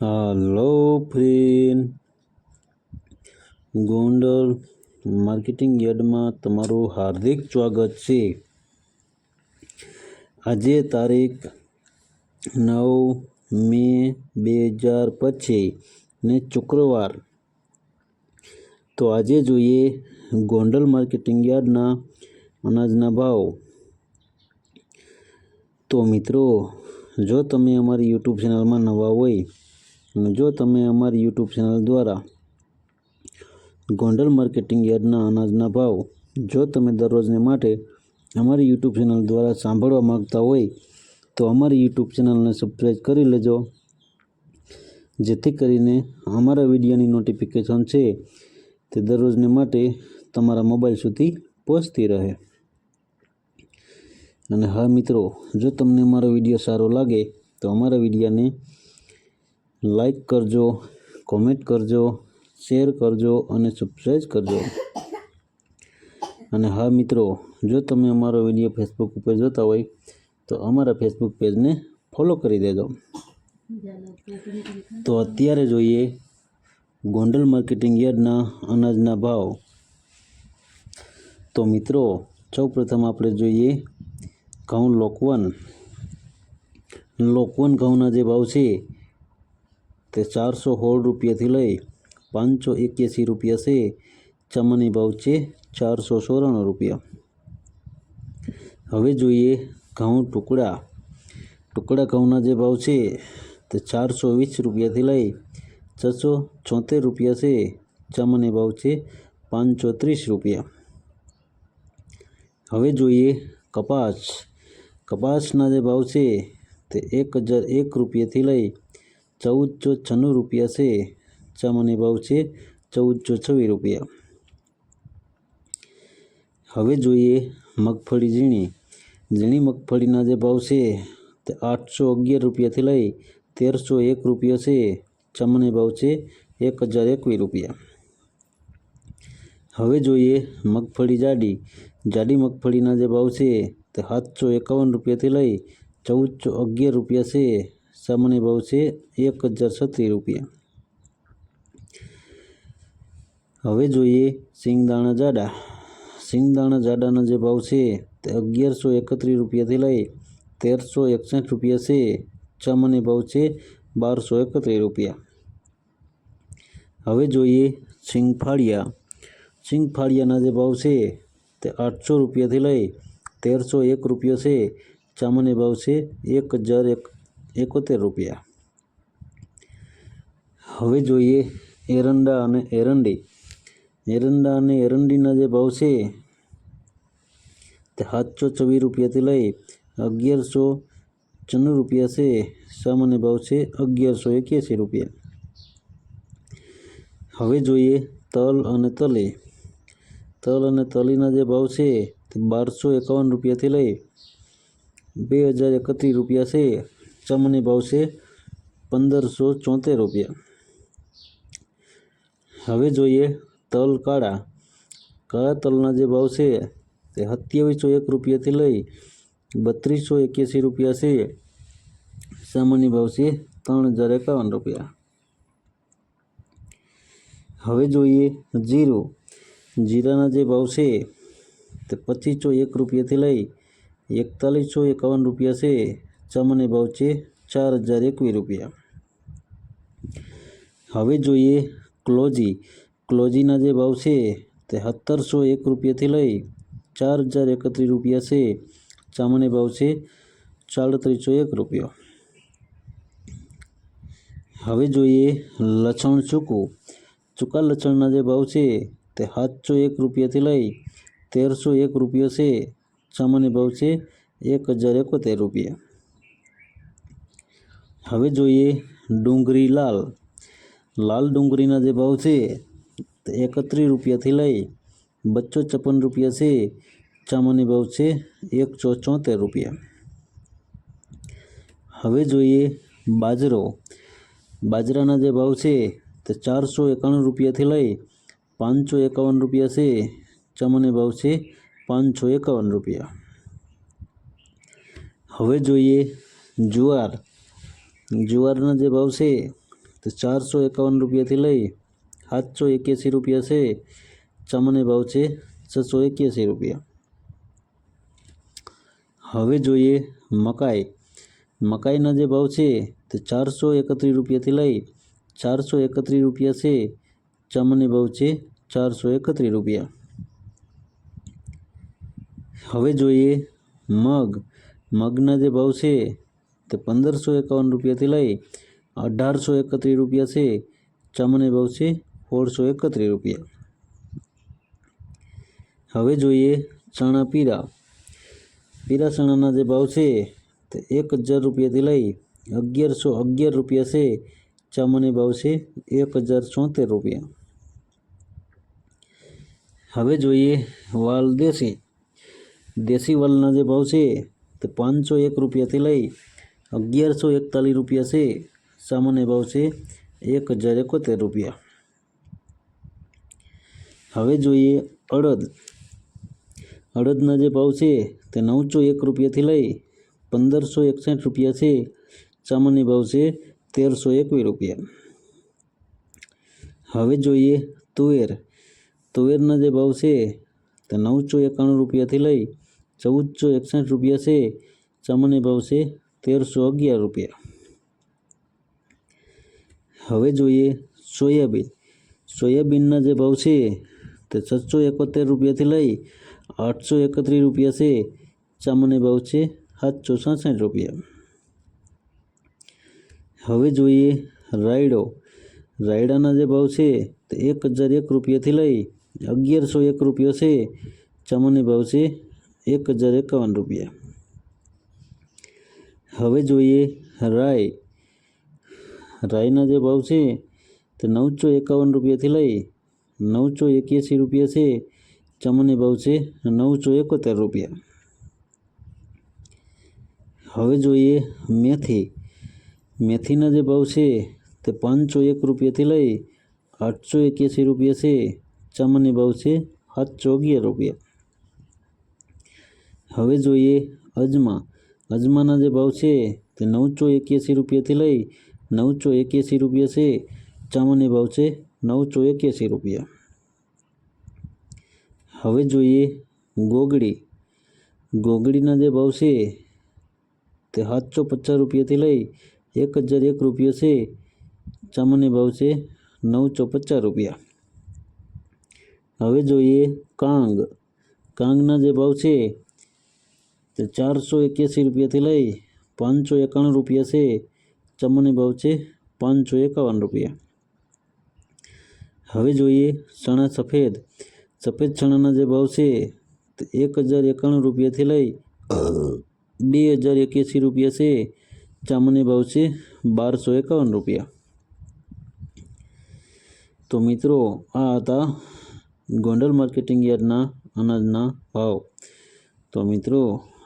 હાલો friend Gondal marketing યાર્ડમાં તમારું હાર્દિક સ્વાગત છે. આજે તારીખ નવ મે બે હજાર પચીસ ને શુક્રવાર. તો આજે જોઈએ ગોંડલ માર્કેટિંગ યાર્ડના અનાજના ભાવ. તો મિત્રો, જો તમે અમારી યુટ્યુબ ચેનલમાં નવા હોય અને જો તમે અમારી યુટ્યુબ ચેનલ દ્વારા ગોંડલ માર્કેટિંગ યાર્ડના અનાજના ભાવ જો તમે દરરોજને માટે અમારી યુટ્યુબ ચેનલ દ્વારા સાંભળવા માગતા હોય, તો અમારી યુટ્યુબ ચેનલને સબસ્ક્રાઈબ કરી લેજો. જેથી કરીને અમારા વિડીયોની નોટિફિકેશન છે તે દરરોજને માટે તમારા મોબાઈલ સુધી પહોંચતી રહે. અને હા મિત્રો, જો તમને અમારો વીડિયો સારો લાગે, તો અમારા વિડીયોને લાઈક કરજો કોમેન્ટ કરજો શેર કરજો અને સબસ્ક્રાઈબ કરજો. અને હા મિત્રો, જો તમે અમારો વીડિયો ફેસબુક ઉપર જોતા હોય, તો અમારા ફેસબુક પેજને ફોલો કરી દેજો. તો અત્યારે જોઈએ, ગોંડલ માર્કેટિંગ યાર્ડના અનાજના ભાવ. તો મિત્રો સૌ પ્રથમ આપણે જોઈએ, ઘઉં લોકવન. લોકવન ઘઉંના જે ભાવ છે તે ચારસો સોળ રૂપિયાથી લઈ પાંચસો એક્યાસી રૂપિયા છે. ચમની ભાવ છે ચારસો ચોરાણું રૂપિયા. હવે જોઈએ ઘઉં ટુકડા. ટુકડા ઘઉંના જે ભાવ છે તે ચારસો વીસ રૂપિયાથી લઈ છસો છોતેર રૂપિયા છે. ચમની ભાવ છે પાંચસો ત્રીસ રૂપિયા. હવે જોઈએ કપાસ. કપાસના જે ભાવ છે તે એક હજાર એક રૂપિયાથી લઈ ચૌદસો છન્નું રૂપિયા છે. ચમને ભાવ છે ચૌદસો છવ્વીસ રૂપિયા. હવે જોઈએ મગફળી ઝીણી. ઝીણી મગફળીના જે ભાવ છે તે આઠસો અગિયાર રૂપિયાથી લઈ તેરસો એક રૂપિયા છે. ચમને ભાવ છે એક હજાર એકવીસ રૂપિયા. હવે જોઈએ મગફળી જાડી. જાડી મગફળીના જે ભાવ છે તે સાતસો એકાવન રૂપિયાથી લઈ ચૌદસો અગિયાર રૂપિયા છે. સામાન્ય ભાવ છે એક હજાર છત્રીસ રૂપિયા. હવે જોઈએ સિંગદાણા જાડા. સિંગદાણા જાડાના જે ભાવ છે તે અગિયારસો એકત્રીસ રૂપિયાથી લઈ તેરસો એકસઠ રૂપિયા છે. સામાન્ય ભાવ છે બારસો એકત્રીસ રૂપિયા. હવે જોઈએ સિંગફાળિયા. સિંગફાળિયાના જે ભાવ છે તે આઠસો રૂપિયાથી લઈ તેરસો એક રૂપિયા છે. સામાન્ય ભાવ છે એક હજાર એક એકોતેર રૂપિયા. હવે જોઈએ એરંડા અને એરંડી. એરંડા અને એરંડીના જે ભાવ છે, તે સાતસો ચોવીસ રૂપિયાથી લઈ અગિયારસો ચન્નું રૂપિયા છે. સામાન્ય ભાવ છે અગિયારસો એક્યાસી રૂપિયા. હવે જોઈએ તલ અને તલી. તલ અને તલીના જે ભાવ છે, તે બારસો એકાવન રૂપિયાથી લઈ બે હજાર એકત્રીસ રૂપિયા છે. ચમની ભાવ છે પંદરસો ચોતેર રૂપિયા હવે જોઈએ તલ કાળા કાળા તલના જે ભાવ છે તે સત્યાવીસો એક રૂપિયાથી લઈ બત્રીસો એક્યાસી રૂપિયા છે સામાન્ય ભાવ છે ત્રણ હજાર એકાવન રૂપિયા હવે જોઈએ જીરું જીરાના જે ભાવ છે તે પચીસો એક રૂપિયાથી લઈ એકતાલીસો એકાવન રૂપિયા છે સામાન્ય ભાવ છે ચાર હજાર એકવીસ રૂપિયા. હવે જોઈએ ક્લોજી. ક્લોજીના જે ભાવ છે તે સત્તરસો એક રૂપિયાથી લઈ ચાર હજાર એકત્રીસ રૂપિયા છે. સામાન્ય ભાવ છે સાડત્રીસો એક રૂપિયા. હવે જોઈએ લસણ ચૂકવું ચૂકા લસણના જે ભાવ છે તે સાતસો એક રૂપિયાથી લઈ તેરસો એક રૂપિયા છે. સામાન્ય ભાવ છે એક હજાર એકોતેર રૂપિયા. હવે જોઈએ ડુંગળી લાલ. લાલ ડુંગળીના જે ભાવ છે, તે એકત્રીસ રૂપિયાથી લઈ બસો છપ્પન રૂપિયા છે સામાન્ય ભાવ છે એકસો ચોતેર રૂપિયા. હવે જોઈએ બાજરો. બાજરાના જે ભાવ છે, તે ચારસો એકાણું રૂપિયાથી લઈ પાંચસો એકાવન રૂપિયા છે સામાન્ય ભાવ છે પાંચસો એકાવન રૂપિયા. હવે જોઈએ જુવાર. જુવારના જે ભાવ છે તો ચારસો એકાવન રૂપિયાથી લઈ સાતસો એક્યાસી રૂપિયા છે સામાન્ય ભાવ છે છસો એક્યાસી રૂપિયા હવે જોઈએ મકાઈ મકાઈના જે ભાવ છે તે ચારસો એકત્રીસ રૂપિયાથી લઈ ચારસો એકત્રીસ રૂપિયા છે સામાન્ય ભાવ છે ચારસો એકત્રીસ રૂપિયા હવે જોઈએ મગ મગના જે ભાવ છે તે પંદરસો એકાવન રૂપિયાથી લઈ અઢારસો એકત્રીસ રૂપિયા છે સામાન્ય ભાવ છે સોળસો એકત્રીસ રૂપિયા હવે જોઈએ ચણા પીરા પીરા ચણાના જે ભાવ છે તે એક હજાર રૂપિયાથી લઈ અગિયારસો અગિયાર રૂપિયા છે સામાન્ય ભાવ છે એક હજાર છોતેર રૂપિયા હવે જોઈએ વાલ દેશી દેશી વાલના જે ભાવ છે તે પાંચસો એક રૂપિયાથી લઈ અગિયારસો એકતાલીસ રૂપિયા છે. સામાન્ય ભાવ છે એક હજાર એકોતેર રૂપિયા. હવે જોઈએ અડદ. અડદના જે ભાવ છે તે નવસો એક રૂપિયાથી લઈ પંદરસો એકસઠ રૂપિયા છે. સામાન્ય ભાવ છે તેરસો એકવીસ રૂપિયા. હવે જોઈએ તુવેર. તુવેરના જે ભાવ છે તે નવસો એકાણું રૂપિયાથી લઈ ચૌદસો એકસઠ રૂપિયા છે. સામાન્ય ભાવ છે તેરસો અગિયાર રૂપિયા. હવે જોઈએ સોયાબીન. સોયાબીનના જે ભાવ છે તે છસો એકોતેર રૂપિયાથી લઈ આઠસો એકત્રીસ રૂપિયા છે. સામાન્ય ભાવ છે સાતસો સાસઠ રૂપિયા. હવે જોઈએ રાયડો. રાયડાના જે ભાવ છે તે એક હજાર એક રૂપિયાથી લઈ અગિયારસો એક રૂપિયો છે. સામાન્ય ભાવ છે એક હજાર એકાવન રૂપિયા. હવે જોઈએ રાય. રાયના જે ભાવ છે તે નવસો એકાવન રૂપિયાથી લઈ નવસો એક્યાસી રૂપિયા છે. ચમને ભાવ છે નવસો એકોતેર રૂપિયા. હવે જોઈએ મેથી. મેથીના જે ભાવ છે તે પાંચસો એક રૂપિયાથી લઈ આઠસો એક્યાસી રૂપિયા છે. ચમને ભાવ છે સાતસો અગિયાર રૂપિયા. હવે જોઈએ અજમા. અજમાના જે ભાવ છે તે નવસો એક્યાસી રૂપિયાથી લઈ નવસો એક્યાસી રૂપિયા છે. ચામાને ભાવ છે નવસો એક્યાસી રૂપિયા. હવે જોઈએ ગોગડી. ગોગડીના જે ભાવ છે તે સાતસો પચાસ રૂપિયાથી લઈ એક હજાર એક રૂપિયા છે. ચામાને ભાવ છે નવસો પચાસ રૂપિયા. હવે જોઈએ કાંગ. કાંગના જે ભાવ છે તે ચારસો એક્યાસી રૂપિયાથી લઈ પાંચસો એકાણું રૂપિયા છે. સામાન્ય ભાવ છે પાંચસો એકાવન રૂપિયા. હવે જોઈએ ચણા સફેદ. સફેદ ચણાના જે ભાવ છે તે એક હજાર એકાણું રૂપિયાથી લઈ બે હજાર એક્યાસી રૂપિયા છે. ચામની ભાવ છે બારસો એકાવન રૂપિયા. તો મિત્રો, આ હતા ગોંડલ માર્કેટિંગ યાર્ડના અનાજના ભાવ. તો મિત્રો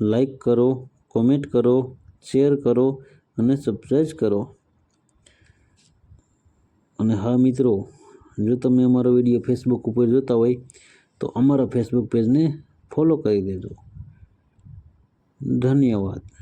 લાઈક કરો, કોમેન્ટ કરો, શેર કરો અને સબસ્ક્રાઈબ કરો. અને હા મિત્રો, જો તમે અમારો વીડિયો ફેસબુક ઉપર જોતા હોય, તો અમારા ફેસબુક પેજને ફોલો કરી દેજો. ધન્યવાદ.